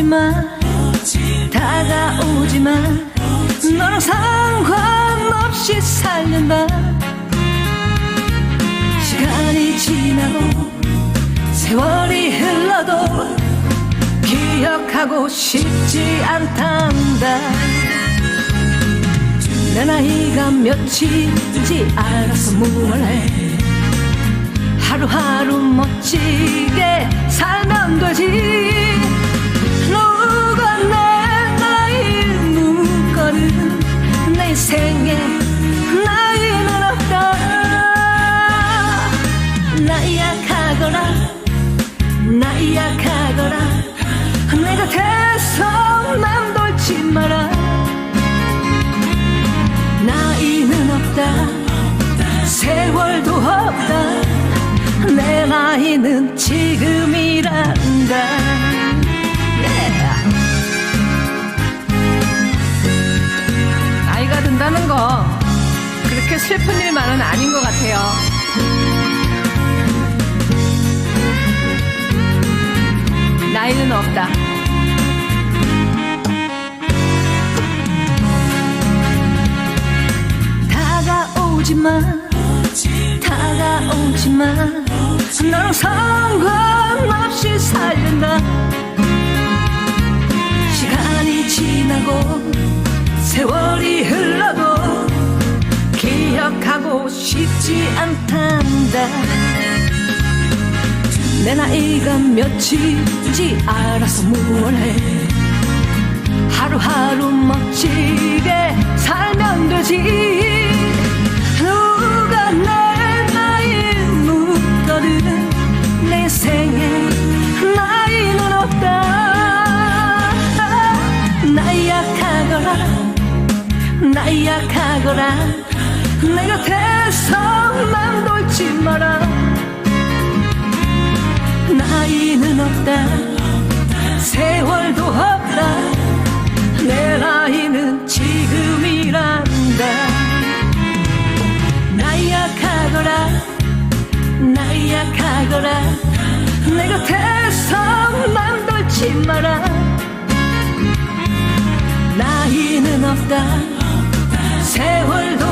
다가오지마 다가오지마 너랑 상관없이 살련다 시간이 지나고 세월이 흘러도 기억하고 싶지 않단다. 내 나이가 몇인지 알아서 뭘해 하루하루 멋지게 살면 되지 생에 나이는 없다. 나 약하거라 나약하거라 내 곁에서 맘돌지 마라. 나이는 없다. 세월도 없다. 내 나이는 지금이란 슬픈 일만은 아닌 것 같아요. 나이는 없다. 다가오지 마 다가오지 마 너랑 상관없이 살린다. 시간이 지나고 세월이 흘러 않단다. 내 나이가 몇인지 알아서 뭘해. 하루하루 멋지게 살면 되지. 누가 내 나이 묻거든 내 생에 나이는 없다. 나약하거라. 나약하거라 내 곁에서 맘돌지 마라. 나이는 없다. 세월도 없다. 내 나이는 지금이란다. 나약하거라. 나약하거라. 내 곁에서 맘돌지 마라. 나이는 없다. 세월도